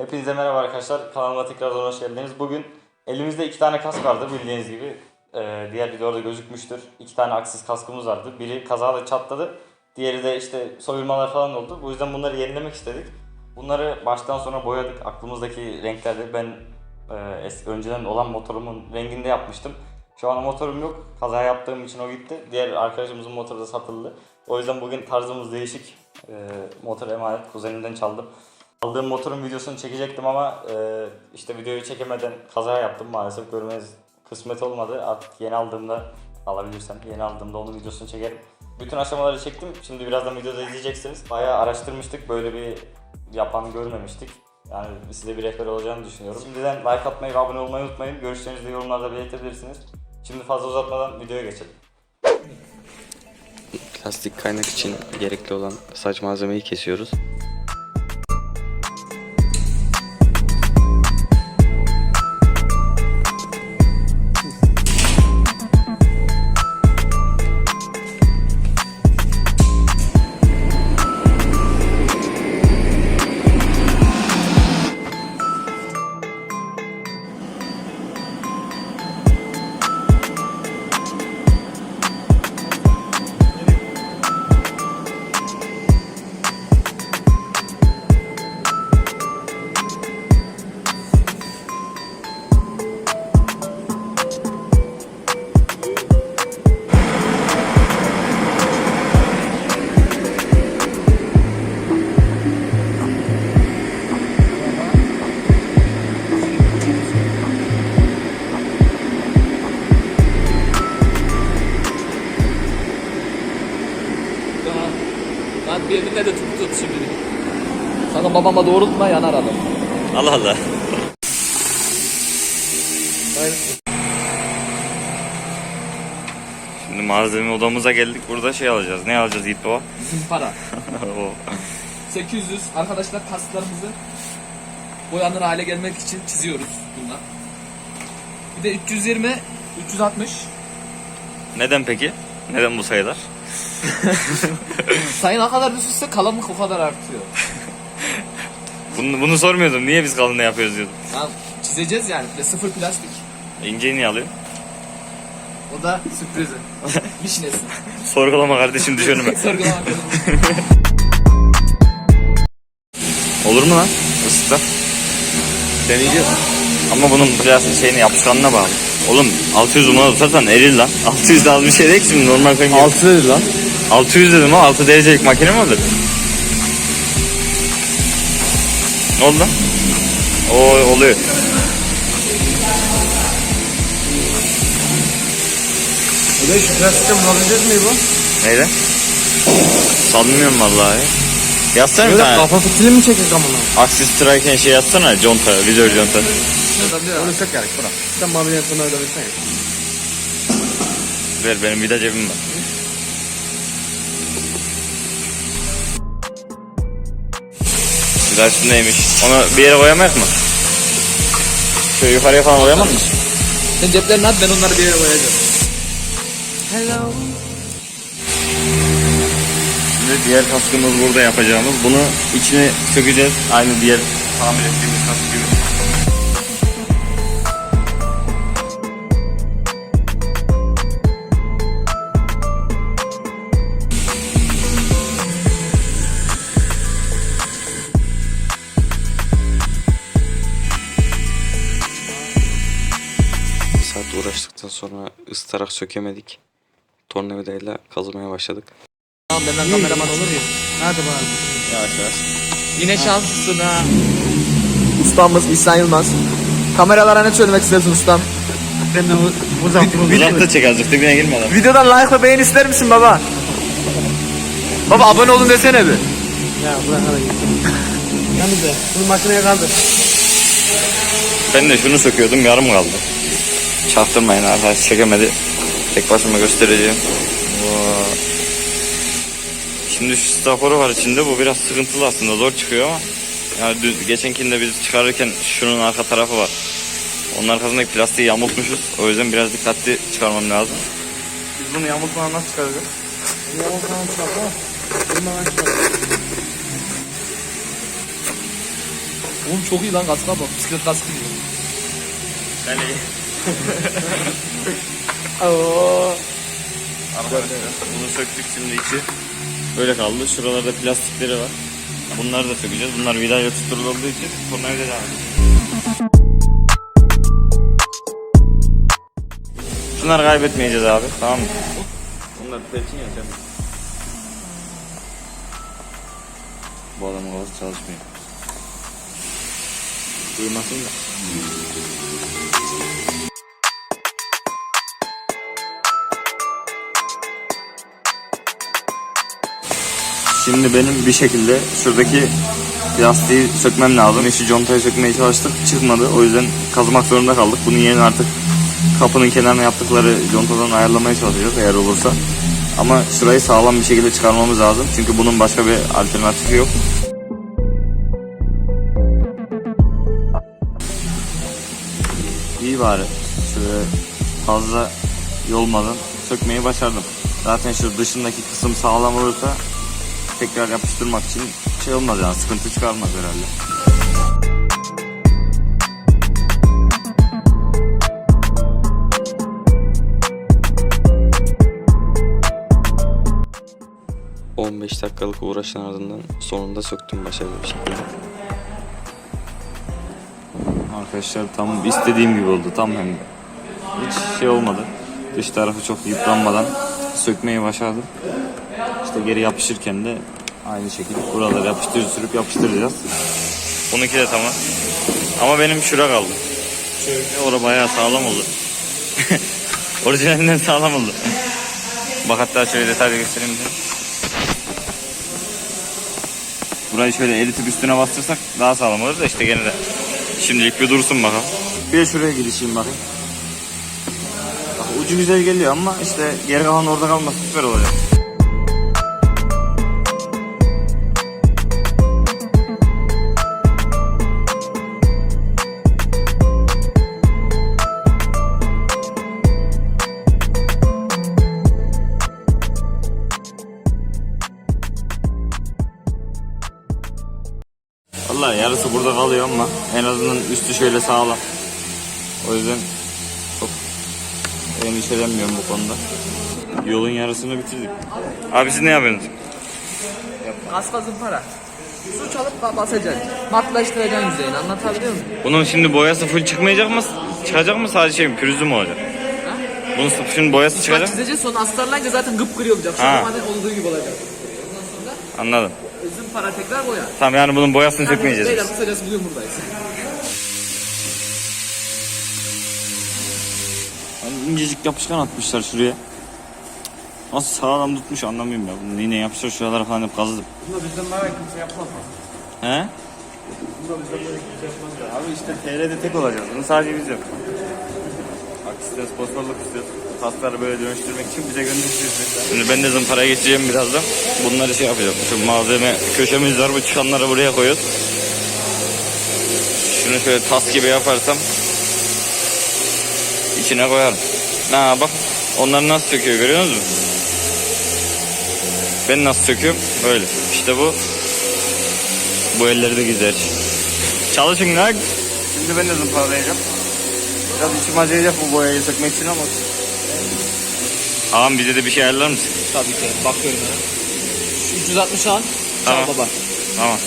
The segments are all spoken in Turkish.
Hepinize merhaba arkadaşlar. Kanalıma tekrardan hoş geldiniz. Bugün elimizde iki tane kask vardı bildiğiniz gibi. Ee, diğer videoda gözükmüştür. İki tane aksız kaskımız vardı. Biri kazada çatladı. Diğeri de işte soyulmalar falan oldu. Bu yüzden bunları yenilemek istedik. Bunları baştan sona boyadık. Aklımızdaki renklerle ben e, önceden olan motorumun renginde yapmıştım. Şu an motorum yok. Kaza yaptığım için o gitti. Diğer arkadaşımızın motoru da satıldı. O yüzden bugün tarzımız değişik. Ee, motor emanet kuzenimden çaldım. Aldığım motorun videosunu çekecektim ama e, işte videoyu çekemeden kaza yaptım maalesef görmeniz kısmet olmadı. Artık yeni aldığımda alabilirsem yeni aldığımda onun videosunu çekerim. Bütün aşamaları çektim. Şimdi birazdan videoda izleyeceksiniz. Bayağı araştırmıştık. Böyle bir yapan görmemiştik. Yani size bir rehber olacağını düşünüyorum. Şimdiden like atmayı ve abone olmayı unutmayın. Görüşlerinizi de yorumlarda belirtebilirsiniz. Şimdi fazla uzatmadan videoya geçelim. Plastik kaynak için gerekli olan saç malzemeyi kesiyoruz. Babama doğrultma yanar adam. Allah Allah. Şimdi malzeme odamıza geldik. Burada şey alacağız. Ne alacağız Yiğit Baba? Bizim para. O 800 arkadaşlar kasklarımızı boyanır hale gelmek için çiziyoruz bunlar. Bir de 320, 360. Neden peki? Neden bu sayılar? Sayı ne kadar düşürse kalınlık o kadar artıyor. Bunu, bunu sormuyordum. Niye biz kalın ne yapıyoruz diyordum. Lan çizeceğiz yani. De sıfır plastik. İnceyi niye alıyor? O da sürprizi. Mişnesi. Sorgulama kardeşim düş önüme. Sorgulamak lazım. Olur mu lan? Isıtla. Deneyeceğiz. Ama bunun plastik şeyini yapışkanına bağlı. Oğlum 600 umuna tutarsan erir lan. 600 de az bir şey değil ki şimdi normal koyun. 6 dedi lan. 600 dedim ama 6 derecelik makine mi olur? Ne oldu lan? Oo oluyor. Ulan şu plastikten bulabilecek miyiz bu? Neydi? Sanmıyorum vallahi. Yazsana bir Böyle tane. kafa fitili mi çekecek amına? Axis Strike'en şey yazsana. Conta, vizör conta. Onu sök gerek bırak. Sen bana bir yansına öyle versene. Ver benim vida cebim var. Üstündeymiş. Onu bir yere koyamayız mı? Şöyle yukarıya falan koyamaz mı? Sen ceplerini at ben onları bir yere koyacağım. Şimdi diğer kaskımız burada yapacağımız. Bunu içine sökeceğiz. Aynı diğer tamir ettiğimiz kask gibi. Sonra ıstarak sökemedik. Tornavidayla kazımaya başladık. Tamam benden kameraman olur ya. Hadi bari. Yavaş yavaş. Yine şanslısın ha. Ustamız İhsan Yılmaz. Kameralara ne söylemek istersin ustam? Ben de uzak Uzakta çek azıcık dibine girme adam. Videodan like ve beğen ister misin baba? Baba abone olun desene bir. Ya bırak hadi git. Yalnız. Bunu makineye kaldır. Ben de şunu söküyordum yarım kaldı. Çaktırmayın arkadaş çekemedi. Tek başıma göstereceğim. Vaa. Şimdi şu staforu var içinde bu biraz sıkıntılı aslında zor çıkıyor ama yani düz, geçenkinde biz çıkarırken şunun arka tarafı var. Onun arkasındaki plastiği yamultmuşuz. O yüzden biraz dikkatli çıkarmam lazım. Biz bunu yamultmadan nasıl çıkaracağız? Yavuzdan çıkar ha. Bundan çıkar. Oğlum çok iyi lan kaska bak. Bisiklet kaskı gibi. Yani Oo. Arkadaşlar bunu söktük şimdi içi. Böyle kaldı. Şuralarda plastikleri var. Bunları da sökeceğiz. Bunlar vidayla tutturulu olduğu için tornavida devam. Şunları kaybetmeyeceğiz abi. Tamam mı? Bunlar pelçin ya canım. Bu adamın kafası çalışmıyor. Duymasın da. Şimdi benim bir şekilde şuradaki lastiği sökmem lazım. Şu contayı sökmeye çalıştık çıkmadı. O yüzden kazmak zorunda kaldık. Bunun yerine artık kapının kenarına yaptıkları contadan ayarlamaya çalışacağız eğer olursa. Ama şurayı sağlam bir şekilde çıkarmamız lazım. Çünkü bunun başka bir alternatifi yok. İyi bari. Şöyle fazla yolmadan sökmeyi başardım. Zaten şu dışındaki kısım sağlam olursa tekrar yapıştırmak için şey olmaz yani sıkıntı çıkarmaz herhalde. ...15 dakikalık uğraşın ardından sonunda söktüm başarılı bir şekilde. Arkadaşlar tam istediğim gibi oldu tam hem. Hiç şey olmadı. Dış tarafı çok yıpranmadan sökmeyi başardım. İşte geri yapışırken de aynı şekilde buraları yapıştır sürüp yapıştıracağız. Bununki de tamam. Ama benim şura kaldı. Şöyle orada bayağı sağlam oldu. Orijinalinden sağlam oldu. Bak hatta şöyle detaylı göstereyim de. Burayı şöyle eritip üstüne bastırsak daha sağlam olur da işte gene de. Şimdilik bir dursun bakalım. Bir de şuraya girişeyim bakayım. Bak ucu güzel geliyor ama işte geri kalan orada kalması süper olacak. Kalıyor ama en azından üstü şöyle sağlam. O yüzden çok endişelenmiyorum bu konuda. Yolun yarısını bitirdik. Abi siz ne yapıyorsunuz? Kaska zımpara. Su çalıp ba- basacaksın. Matlaştıracaksın yüzeyini anlatabiliyor muyum? Bunun şimdi boyası full çıkmayacak mı? Çıkacak mı sadece şey mi? Pürüzlü mü olacak? Bunun şimdi boyası Bak çıkacak mı? çizeceğiz sonra astarlanınca zaten gıpgırı olacak. Şu Ha. zaten olduğu gibi olacak. Anladım. Zımpara tekrar boya. Tamam yani bunun boyasını sökmeyeceğiz. Beyler kısacası bugün buradayız. Hani incecik yapışkan atmışlar şuraya. Nasıl sağlam tutmuş anlamıyorum ya. Bunu yine yapıştır şuralara falan hep kazıdım. Bunu bizden daha kimse yapmaz. He? Bunu bizden böyle kimse yapmaz. Abi işte TR'de tek olacağız. Bunu sadece biz yok. Bak istiyoruz, sponsorluk istiyoruz. Kasları böyle dönüştürmek için bize gönderirsiniz. Şimdi ben de zımparaya geçeceğim birazdan. Bunları şey yapacağım. Şu malzeme köşemiz var. Bu çıkanları buraya koyuyoruz. Şunu şöyle tas gibi yaparsam içine koyarım. Ha bak onları nasıl söküyor görüyor musunuz? Ben nasıl söküyorum? Böyle. İşte bu. Bu elleri de güzel. Çalışın lan. Şimdi ben de zımparalayacağım. Biraz içim acıyacak bu boyayı sökmek için ama. Ağam bize de bir şey ayarlar mısın? Tabii ki bakıyorum. Şu 360 an. Tamam. Çal baba. Tamam.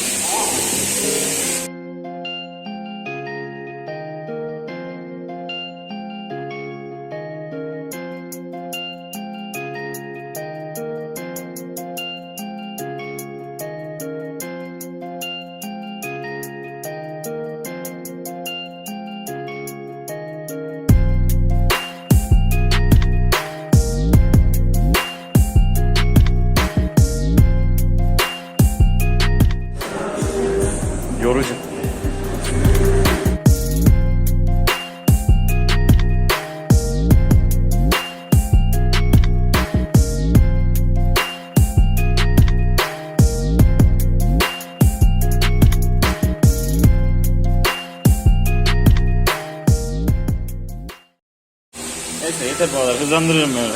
Hızlandırırım böyle.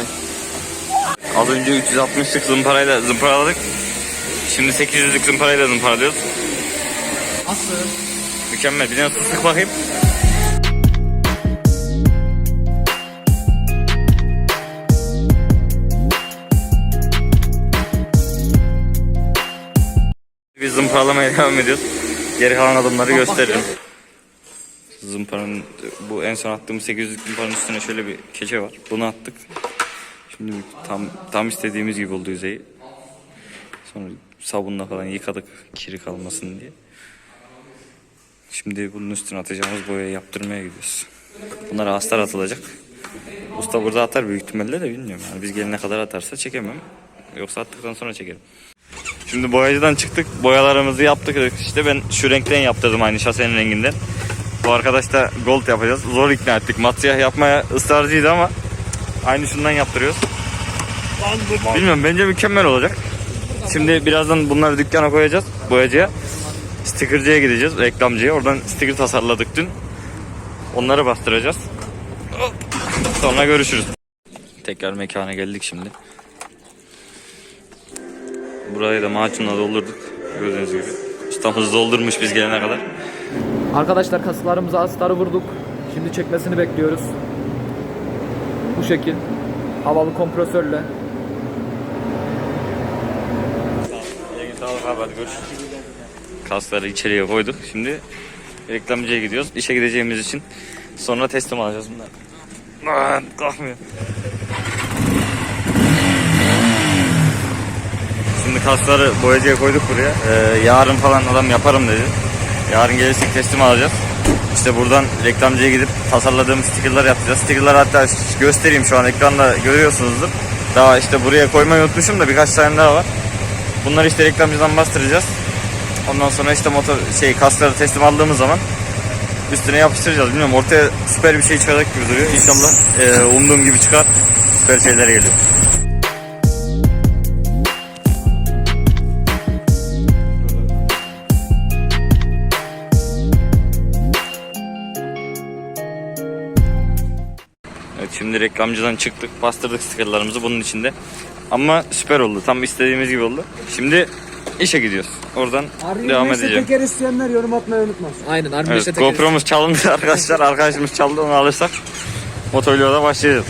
Az önce 360'lık zımparayla zımparaladık. Şimdi 800'lük zımparayla zımparalıyoruz. Nasıl? Mükemmel. Bir su sık bakayım. Biz zımparalamaya devam ediyoruz. Geri kalan adımları gösteririm. Zımparanın bu en son attığımız 800'lük zımparanın üstüne şöyle bir keçe var. Bunu attık. Şimdi tam tam istediğimiz gibi oldu yüzeyi. Sonra sabunla falan yıkadık kiri kalmasın diye. Şimdi bunun üstüne atacağımız boyayı yaptırmaya gidiyoruz. Bunlara astar atılacak. Usta burada atar büyük ihtimalle de bilmiyorum. Yani biz gelene kadar atarsa çekemem. Yoksa attıktan sonra çekerim. Şimdi boyacıdan çıktık. Boyalarımızı yaptık. İşte ben şu renkten yaptırdım aynı şasenin renginden. Bu arkadaş da gold yapacağız. Zor ikna ettik. Mat yapmaya ısrarcıydı ama aynı şundan yaptırıyoruz. Bilmiyorum bence mükemmel olacak. Şimdi birazdan bunları dükkana koyacağız boyacıya. Stickercıya gideceğiz, reklamcıya. Oradan sticker tasarladık dün. Onları bastıracağız. Sonra görüşürüz. Tekrar mekana geldik şimdi. Burayı da macunla doldurduk. Gördüğünüz gibi. Ustamız doldurmuş biz gelene kadar. Arkadaşlar kasıklarımıza astarı vurduk. Şimdi çekmesini bekliyoruz. Bu şekil. Havalı kompresörle. Sağlık abi hadi görüşürüz. Kasları içeriye koyduk. Şimdi reklamcıya gidiyoruz. İşe gideceğimiz için sonra teslim alacağız bunları. Aa, kalkmıyor. Şimdi kasları boyacıya koyduk buraya. Ee, yarın falan adam yaparım dedi. Yarın gelirsek teslim alacağız. İşte buradan reklamcıya gidip tasarladığım stickerlar yapacağız. Stickerlar hatta göstereyim şu an ekranda görüyorsunuzdur. Daha işte buraya koymayı unutmuşum da birkaç tane daha var. Bunları işte reklamcıdan bastıracağız. Ondan sonra işte motor şey kasları teslim aldığımız zaman üstüne yapıştıracağız. Bilmiyorum ortaya süper bir şey çıkacak gibi duruyor. İnşallah e, umduğum gibi çıkar. Süper şeyler geliyor. Şimdi reklamcıdan çıktık. Bastırdık stikerlarımızı bunun içinde. Ama süper oldu. Tam istediğimiz gibi oldu. Şimdi işe gidiyoruz. Oradan devam edeceğim. teker isteyenler yorum atmayı unutmasın. Aynen. Harbi Evet, GoPro'muz çalındı arkadaşlar. Arkadaşımız çaldı onu alırsak motovloga başlayacağız.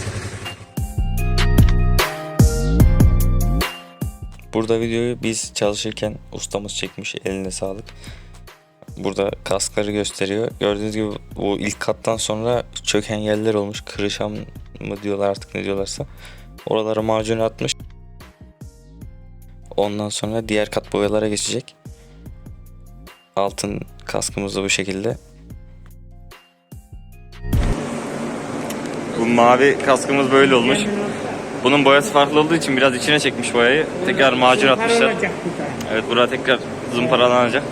Burada videoyu biz çalışırken ustamız çekmiş eline sağlık. Burada kaskları gösteriyor. Gördüğünüz gibi bu ilk kattan sonra çöken yerler olmuş. Kırışan mı diyorlar artık ne diyorlarsa. Oralara macun atmış. Ondan sonra diğer kat boyalara geçecek. Altın kaskımız da bu şekilde. Bu mavi kaskımız böyle olmuş. Bunun boyası farklı olduğu için biraz içine çekmiş boyayı. Tekrar macun atmışlar. Evet buraya tekrar zımparalanacak.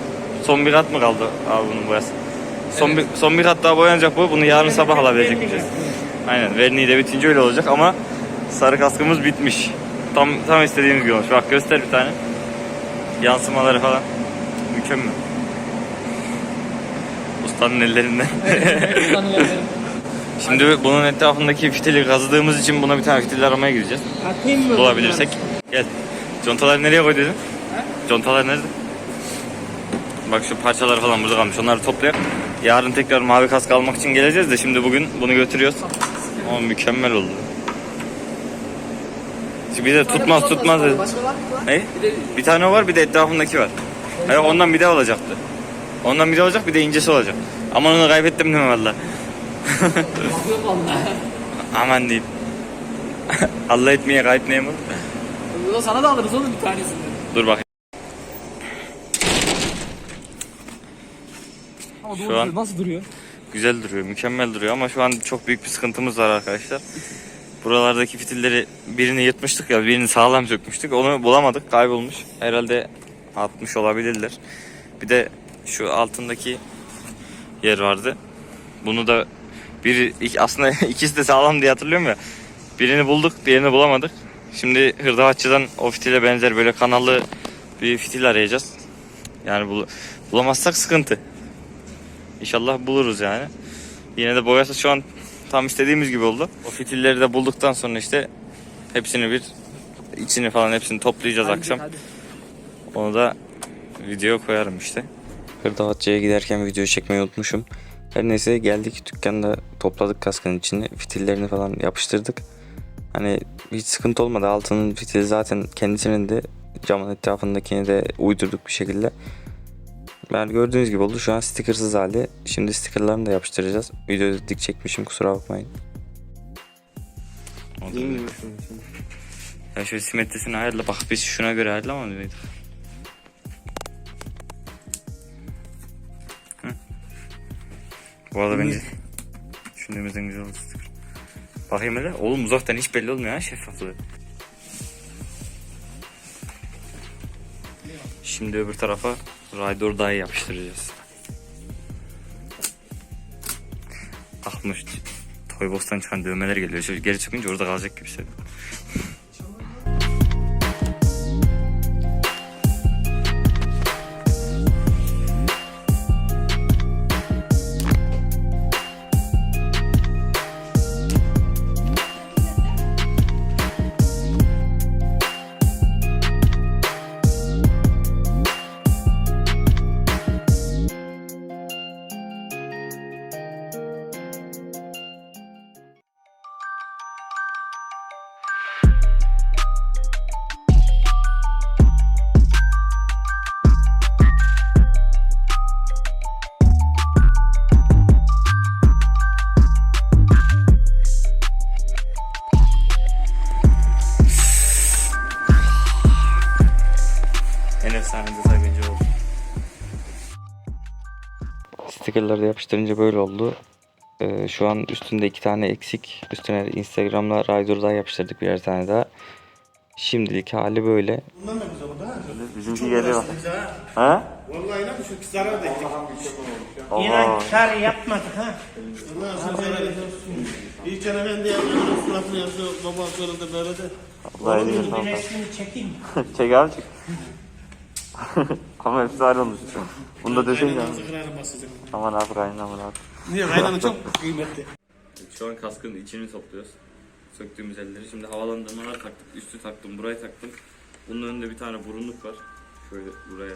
Son bir kat mı kaldı abi bunun boyası? Son bir, son bir kat daha boyanacak bu. Bunu yarın sabah alabilecekmişiz. Aynen. Verniği de bitince öyle olacak ama sarı kaskımız bitmiş. Tam tam istediğimiz gibi olmuş. Bak göster bir tane. Yansımaları falan. Mükemmel. Ustanın ellerinden. Şimdi bunun etrafındaki fitili kazıdığımız için buna bir tane fitil aramaya gideceğiz. Atayım mı? Bulabilirsek. Gel. Contaları nereye koy dedin? Contalar nerede? Bak şu parçalar falan burada kalmış. Onları toplayalım. Yarın tekrar mavi kask almak için geleceğiz de şimdi bugün bunu götürüyoruz. Ama mükemmel oldu. Şimdi bir de tutmaz tutmaz. dedi. Ne? Bir tane o var bir de etrafındaki var. Hayır, ondan bir de olacaktı. Ondan bir de olacak bir de incesi olacak. Ama onu kaybettim değil mi valla? Aman diyeyim. Allah etmeye kayıp neyim Sana da alırız oğlum bir tanesini. Dur bak. Ama Şu an- nasıl duruyor? Güzel duruyor, mükemmel duruyor ama şu an çok büyük bir sıkıntımız var arkadaşlar. Buralardaki fitilleri birini yırtmıştık ya, birini sağlam sökmüştük. Onu bulamadık, kaybolmuş. Herhalde atmış olabilirler. Bir de şu altındaki yer vardı. Bunu da bir aslında ikisi de sağlam diye hatırlıyorum ya. Birini bulduk, diğerini bulamadık. Şimdi hırdavatçıdan o fitile benzer böyle kanallı bir fitil arayacağız. Yani bul- bulamazsak sıkıntı. İnşallah buluruz yani. Yine de boyası şu an tam istediğimiz gibi oldu. O fitilleri de bulduktan sonra işte hepsini bir içini falan hepsini toplayacağız akşam. Onu da video koyarım işte. Hırdavatçı'ya giderken video çekmeyi unutmuşum. Her neyse geldik dükkanda topladık kaskın içini. Fitillerini falan yapıştırdık. Hani hiç sıkıntı olmadı. Altının fitili zaten kendisinin de camın etrafındakini de uydurduk bir şekilde. Yani gördüğünüz gibi oldu. Şu an stickersız hali. Şimdi stickerlarını da yapıştıracağız. Videoda dik çekmişim kusura bakmayın. Ya şöyle simetrisini ayarla. Bak biz şuna göre ayarlamadı mıydık? Hı. Bu arada bence düşündüğümüzden güzel oldu sticker. Bakayım hele. Oğlum uzaktan hiç belli olmuyor ha şeffaflığı. Şimdi öbür tarafa Ride or Die yapıştıracağız. Takmış Toybox'tan çıkan dövmeler geliyor. Şöyle geri çıkınca orada kalacak gibi hissediyorum. Stickerları yapıştırınca böyle oldu. Ee, şu an üstünde iki tane eksik. Üstüne Instagram'la Rider'da yapıştırdık birer tane daha. Şimdilik hali böyle. Bundan da güzel oldu ha. Bizimki geliyor. Ha? Vallahi lan şu zarar da ettik. Oha. kar yapmadık ha. Allah zarar etsin. İlk kere ben de yapıyorum. Suratını yazıyor. Baba söyledi böyle de. Vallahi eline Bir sağlık. resmini çekeyim. Çek abi çek. Ama hepsi ayrı olmuş şu an. Bunu da döşeyin ya. Kaynanası kırarım basacak. Aman abi aynen aman abi. Niye kaynanı çok kıymetli. Şu an kaskın içini topluyoruz. Söktüğümüz elleri. Şimdi havalandırmalar taktık. Üstü taktım, burayı taktım. Bunun önünde bir tane burunluk var. Şöyle buraya.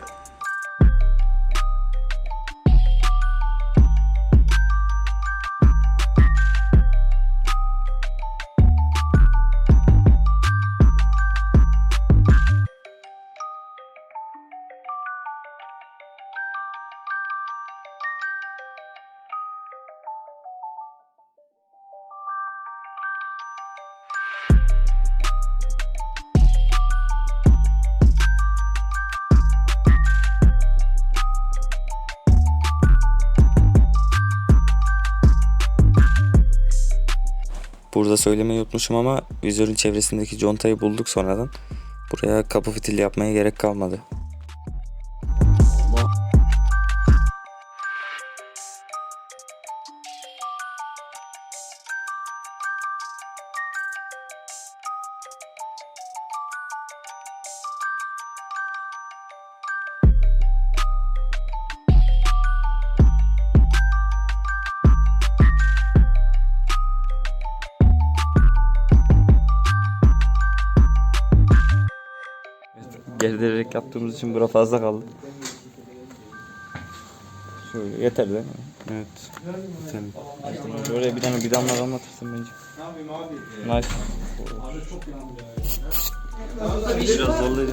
Burada söylemeyi unutmuşum ama vizörün çevresindeki contayı bulduk sonradan. Buraya kapı fitili yapmaya gerek kalmadı. Gerdirerek yaptığımız için bura fazla kaldı. Şöyle yeter değil mi? Evet. Yeter. Şöyle bir tane bir damla damlatırsın bence. Ne yapayım abi? Nice. Abi çok yandı ya. Biraz zorlaydı.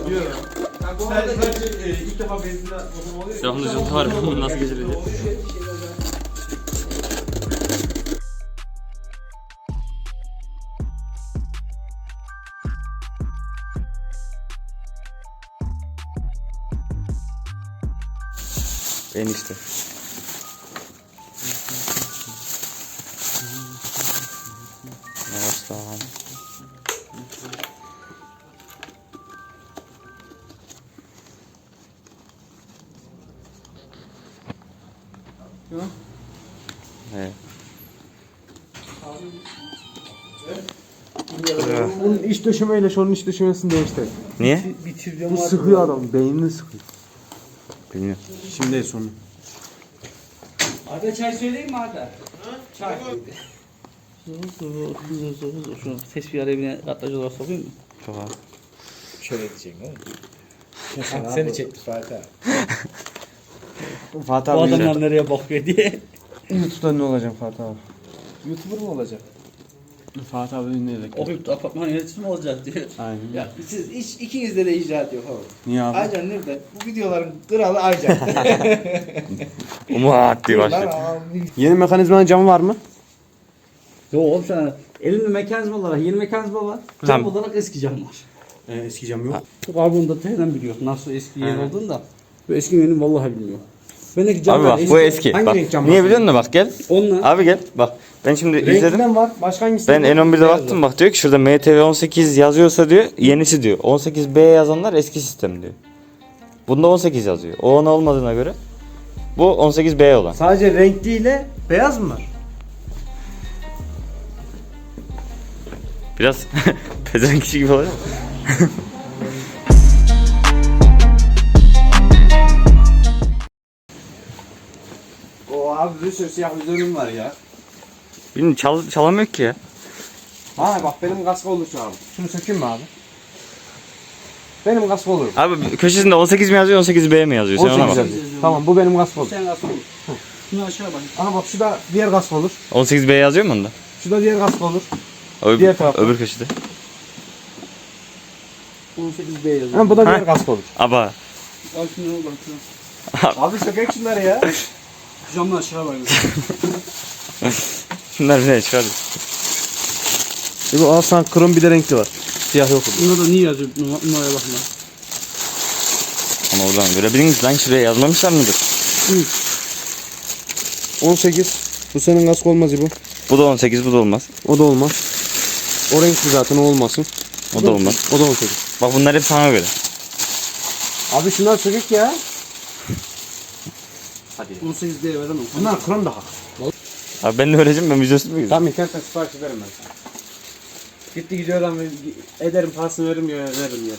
ilk defa benzinle oluyor. Silahlı cıltı var. Bunu nasıl geçireceğiz? Enişte. Yavaş lan. Evet. Bunun iç döşemeyle şunun iç döşemesini değiştir. Niye? Bu sıkıyor adam, beynini sıkıyor. Bilmiyorum. Şimdi sonu. Arda çay söyleyeyim mi Arda? Çay. Şunu ses bir araya bir katlacı olarak sokayım mı? Çok. Şöyle diyeceksin oğlum. Seni çekti Fatih abi. Fatih Bu abi adamlar nereye bakıyor diye. YouTube'da ne olacak Fatih abi? YouTuber mu olacak? Fatih abi dinleyecek. Okuyup da apartman yönetimi mi olacak diyor. Aynen. Ya siz hiç ikiniz de icraat yok abi. Niye abi? Aycan nerede? Bu videoların kralı Aycan. Umuat diye başlıyor. Yeni mekanizmanın camı var mı? Yo oğlum sana elimde mekanizma olarak yeni mekanizma var. Cam Tamam. olarak eski cam var. Ee, eski cam yok. Bu abi da teyden biliyor. Nasıl eski yeni olduğunu da. Bu eski yeni vallahi bilmiyor. Bendeki cam Abi bak bu eski. Hangi Bak, renk cam niye biliyor musun bak gel. Onunla. Abi gel bak. Ben şimdi izledim. Var. Başka hangisi? Ben var? N11'de baktım bak diyor ki şurada MTV 18 yazıyorsa diyor yenisi diyor. 18B yazanlar eski sistem diyor. Bunda 18 yazıyor. O 10 olmadığına göre bu 18B olan. Sadece renkliyle beyaz mı var? Biraz pezevenk kişi gibi oluyor. O abi bir sürü siyah üzerim var ya. Bilmiyorum çal, çalamıyor ki ya. Ha bak benim kask olur şu an. Şunu sökeyim mi abi? Benim kask olur. Abi köşesinde 18 mi yazıyor 18B mi yazıyor? Sen ona 18 bak. yazıyor. Tamam bu benim kask olur. Sen nasıl olur? Şunu aşağı bak. Aha bak şu da diğer kask olur. 18B yazıyor mu onda? Şu da diğer kask olur. Öbür, Diğer tarafta. öbür köşede. 18B yazıyor. Ha bu da diğer Ha. kask olur. Aba. Al şunu bak. şuna. Abi sökek şunları ya. Camdan aşağı bak. Şunlar bir ne çıkar. Bu al sana krom bir de renkli var. Siyah yok burada. Bunda da niye yazıyor? Numara- Numaraya bakma. Ama oradan görebildiniz lan şuraya yazmamışlar mıdır? 18. Bu senin kask olmaz bu. Bu da 18 bu da olmaz. O da olmaz. O renkli zaten o olmasın. O da olmaz. O da 18. Bak bunlar hep sana göre. Abi şunlar sökek ya. 18B veremem. Bunlar krom daha. Abi ben de öğreneceğim ben videosunu mu Tamam internetten sipariş ederim ben sana. Gitti gidiyor adam ederim parasını veririm ya veririm ya.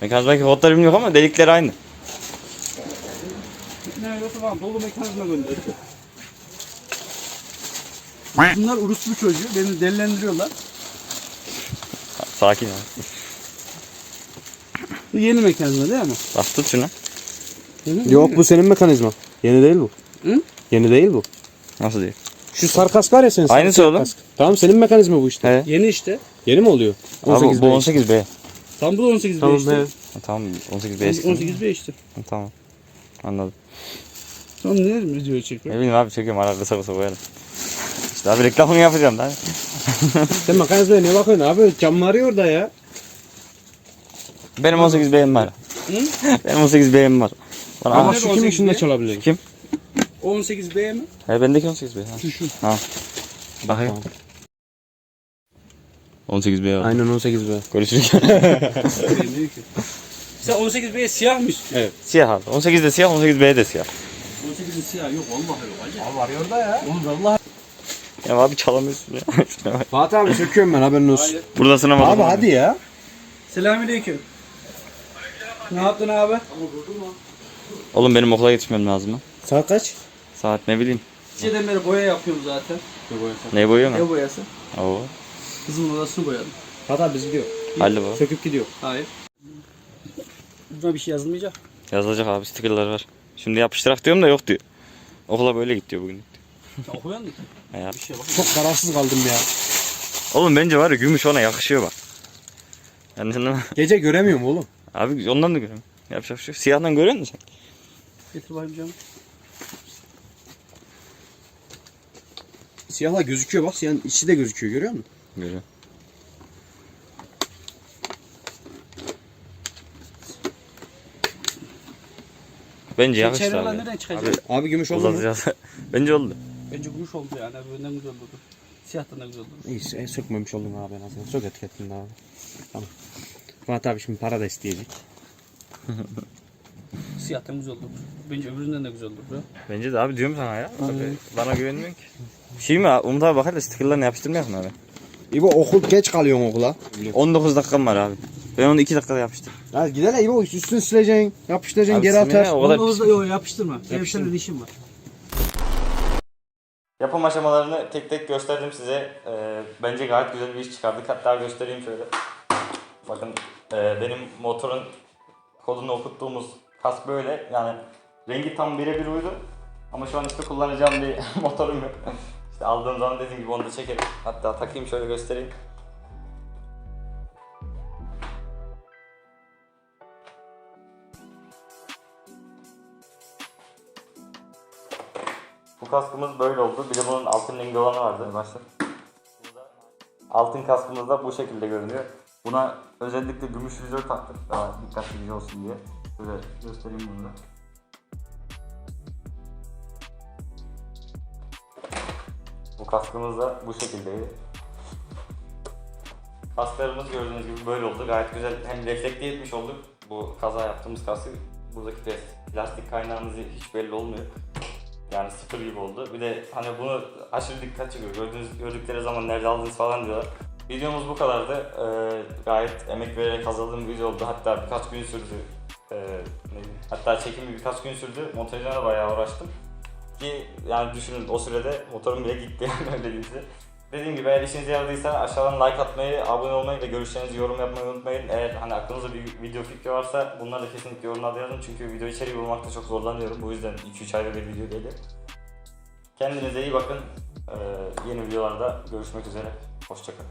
Mekanizmadaki kodları bilmiyorum ama delikleri aynı. Ne yoksa bana dolu mekanizma gönderiyor. Bunlar uruslu çocuğu. Beni delilendiriyorlar. Sakin abi. Bu yeni mekanizma değil mi? Bak tut şunu. Yok bu senin mekanizma. Yeni değil bu. Hı? Yeni değil bu. Nasıl diyor? Şu sarı kask var ya senin. Aynısı oğlum. kask. Tamam senin mekanizma bu işte. He. Yeni işte. Yeni mi oluyor? Abi 18 bu 18B. Tam bu da 18B Tamam işte. he. Tamam 18B eski. 18B işte. Ha, Tamam. Anladım. Tamam ne dedim videoyu çekiyor. Ne bileyim abi çekiyorum arada kısa kısa koyarım. İşte abi reklamını yapacağım lan. Sen mekanizmaya ne bakıyorsun abi? Cam var ya orada ya. Benim 18B'm var. Benim 18B'm var. Bana Ama ama şu 18 kimin şunu da diye. çalabilir. Kim? 18B mi? He bendeki 18B. Ha. Şu şu. ha. Bakayım. 18B var. Aynen 18 be. Görüşürüz. Sen 18B siyah mı istiyorsun? siyah abi. 18 de siyah, 18B de siyah. 18'in siyah yok vallahi yok. Hacı. Abi var ya orada ya. Oğlum vallahi. Ya abi çalamıyorsun ya. Fatih abi söküyorum ben haberin olsun. Burada sınamadım. Abi hadi ya. Selamünaleyküm. Ne yaptın abi? Oğlum benim okula yetişmem lazım lan. Saat kaç? Saat ne bileyim. Şeyden beri boya yapıyorum zaten. Ne boyuyor Ev mu? boyası. Oo. Kızımın odasını boyadım. Abi biz gidiyor. Halde bu. Söküp gidiyor. Hayır. Buna bir şey yazılmayacak. Yazılacak abi stickerlar var. Şimdi yapıştırak diyorum da yok diyor. Okula böyle git diyor bugün. Sen okuyan mı? He ya. Bir şey bak. Çok kararsız kaldım ya. Oğlum bence var ya gümüş ona yakışıyor bak. Yani sen de- Gece göremiyorum oğlum. Abi ondan da görüyorum. Yapacak bir şey yok. Siyahdan görüyor musun sen? Getir bakayım canım. Siyahla gözüküyor bak siyahın içi de gözüküyor görüyor musun? Görüyorum. Bence Çevre lan abi. nereden çıkacak? Abi gümüş oldu mu? Uzatacağız. Bence oldu. Bence gümüş oldu yani. Önden güzel oldu. Siyahtan da güzel oldu. İyi e, sökmemiş oldum abi en azından. Sök etiketini abi. Tamam. Fatih abi şimdi para da isteyecek. Siyahtan güzel oldu. Bence öbüründen de güzel oldu. Bro. Bence de abi diyorum sana ya. Abi, Bana güvenmiyorsun ki. Şey mi abi, Umut abi bakar da stickerlarını yapıştırmayak mı abi? İbo okul geç kalıyorsun okula. 19 dakikam var abi. Ben onu 2 dakikada yapıştırdım. Ya gidelim İbo üstünü sileceksin, yapıştıracaksın, Abi geri atarsın. o kadar Onu hızla yok yapıştırma. Benim senin işim var. Yapım aşamalarını tek tek gösterdim size. Ee, bence gayet güzel bir iş çıkardık. Hatta göstereyim şöyle. Bakın e, benim motorun kodunu okuttuğumuz kask böyle. Yani rengi tam birebir uydu. Ama şu an işte kullanacağım bir motorum yok. İşte aldığım zaman dediğim gibi onu da çekerim. Hatta takayım şöyle göstereyim. Bu kaskımız böyle oldu. Bir de bunun altın rengi olanı vardı başta. Altın kaskımız da bu şekilde görünüyor. Buna özellikle gümüş vizör taktık daha dikkatli olsun diye. Şöyle göstereyim bunu da. Kaskımız da bu şekildeydi. Kasklarımız gördüğünüz gibi böyle oldu. Gayet güzel. Hem reflekte etmiş olduk. Bu kaza yaptığımız kaskı buradaki plas- plastik kaynağımız hiç belli olmuyor. Yani sıfır gibi oldu. Bir de hani bunu aşırı dikkat çekiyor. Gördüğünüz, gördükleri zaman nerede aldınız falan diyorlar. Videomuz bu kadardı. Ee, gayet emek vererek hazırladığım bir video oldu. Hatta birkaç gün sürdü. Ee, hatta çekimi birkaç gün sürdü. Montajına da bayağı uğraştım. Ki yani düşünün o sürede motorum bile gitti yani öyle diyeyim. Dediğim gibi eğer işinize yaradıysa aşağıdan like atmayı, abone olmayı ve görüşlerinizi yorum yapmayı unutmayın. Eğer hani aklınızda bir video fikri varsa bunları da kesinlikle yorumlarda yazın. Çünkü video içeriği bulmakta çok zorlanıyorum. Bu yüzden 2-3 ayda bir video geliyor. Kendinize iyi bakın. Ee, yeni videolarda görüşmek üzere. Hoşçakalın.